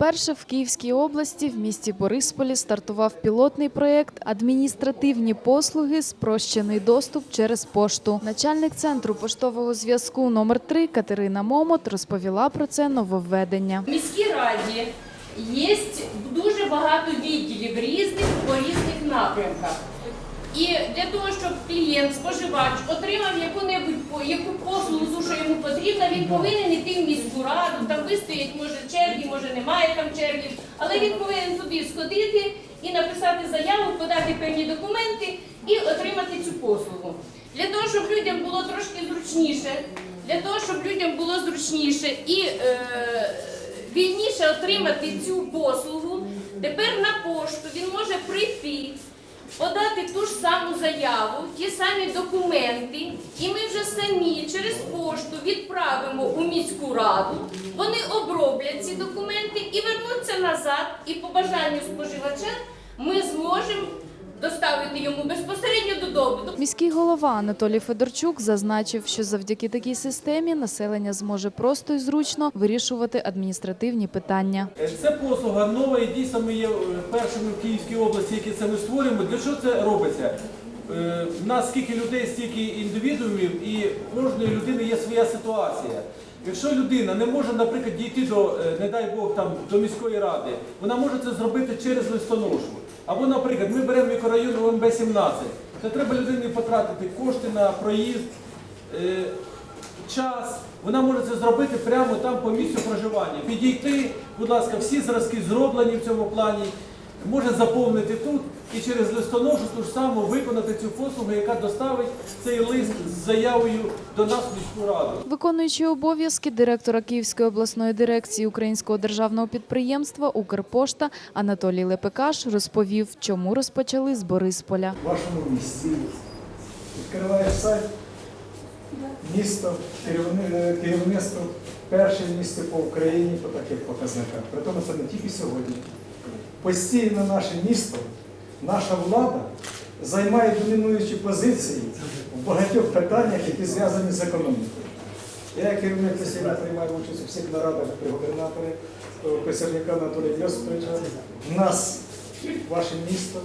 Перше в Київській області в місті Борисполі стартував пілотний проєкт Адміністративні послуги. Спрощений доступ через пошту. Начальник центру поштового зв'язку номер 3 Катерина Момот розповіла про це нововведення. В міській раді є дуже багато відділів різних по різних напрямках. І для того, щоб клієнт, споживач отримав яку-небудь яку послугу, що йому потрібна, він повинен йти в міську раду, там вистоять, може, черги, може немає там черги, але він повинен туди сходити і написати заяву, подати певні документи і отримати цю послугу. Для того, щоб людям було трошки зручніше, для того, щоб людям було зручніше і е, вільніше отримати цю послугу, тепер на пошту він може прийти, подати ту ж саму заяву, ті самі документи, і ми вже самі через пошту відправимо у міську раду. Вони оброблять ці документи і вернуться назад. І по бажанню споживача ми зможемо доставити йому безпосередньо додому. Міський голова Анатолій Федорчук зазначив, що завдяки такій системі населення зможе просто і зручно вирішувати адміністративні питання. Е, Це послуга нова і дійсно ми є е, першими в Київській області, які це ми створюємо. Для чого це робиться? Е, В нас скільки людей, стільки індивідуумів, і у кожної людини є своя ситуація. Якщо людина не може, наприклад, дійти до, е, не дай Бог, там, до міської ради, вона може це зробити через листоношу. Або, наприклад, ми беремо мікрорайон ОМБ-17. Це треба людині потратити кошти на проїзд, е, час. Вона може це зробити прямо там по місцю проживання. Підійти, будь ласка, всі зразки зроблені в цьому плані. Може заповнити тут і через листоношу ту ж саму виконати цю послугу, яка доставить цей лист з заявою до нас в міську раду. Виконуючий обов'язки директора Київської обласної дирекції Українського державного підприємства Укрпошта Анатолій Лепекаш розповів, чому розпочали з Борисполя. в вашому місті. Відкриваєш сайт, місто, е, керівництво, перше місце по Україні по таких показниках. При тому це не тільки сьогодні. Постійно наше місто, наша влада займає домінуючі позиції в багатьох питаннях, які зв'язані з економікою. Я як керівник постійно приймаю участь у всіх нарадах при губернаторі Косерняка Анатолія Йосиповича. Нас ваше місто,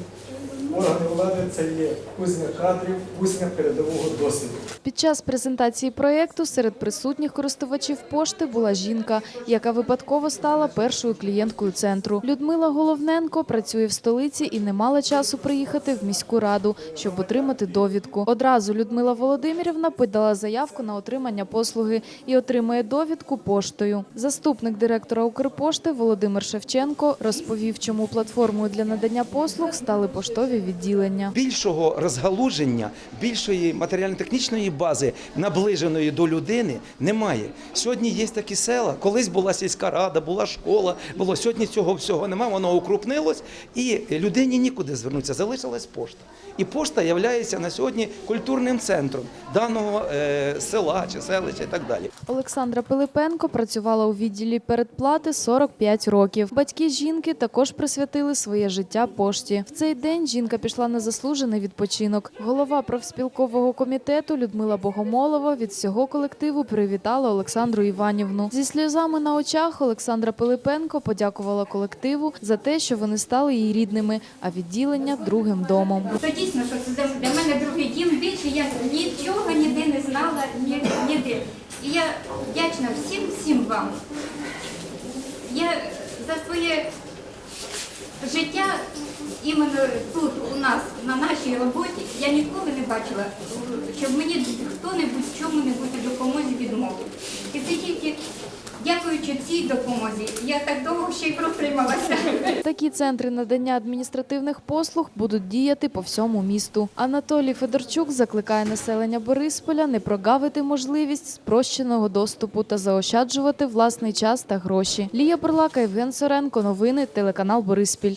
органи влади це є кузня кадрів, кузня передового досвіду. Під час презентації проєкту серед присутніх користувачів пошти була жінка, яка випадково стала першою клієнткою центру. Людмила Головненко працює в столиці і не мала часу приїхати в міську раду, щоб отримати довідку. Одразу Людмила Володимирівна подала заявку на отримання послуги і отримує довідку поштою. Заступник директора Укрпошти Володимир Шевченко розповів, чому платформою для надання послуг стали поштові відділення. більшого розгалуження, більшої матеріально-технічної бази, наближеної до людини, немає. Сьогодні є такі села. Колись була сільська рада, була школа, було сьогодні цього всього немає, воно укрупнилось, і людині нікуди звернутися, залишилась пошта. І пошта є на сьогодні культурним центром даного е, села чи селища і так далі. Олександра Пилипенко працювала у відділі передплати 45 років. Батьки жінки також присвятили своє життя пошті. В цей день жінка пішла на заслужений відпочинок. Голова профспілкового комітету Людмила Богомолова від всього колективу привітала Олександру Іванівну. Зі сльозами на очах Олександра Пилипенко подякувала колективу за те, що вони стали її рідними, а відділення другим домом. То дійсно, що це для- мене другий дім. Більше я нічого ніде не знала, ні, ніде. І я вдячна всім, всім вам. Я за своє іменно тут, у нас, на нашій роботі, я ніколи не бачила, щоб мені хто-небудь чому-небудь у допомозі відмовив. І це тільки дякуючи цій допомозі, я так довго ще й протрималася. Такі центри надання адміністративних послуг будуть діяти по всьому місту. Анатолій Федорчук закликає населення Борисполя не прогавити можливість спрощеного доступу та заощаджувати власний час та гроші. Лія Бурлака, Євген Соренко. Новини телеканал Бориспіль.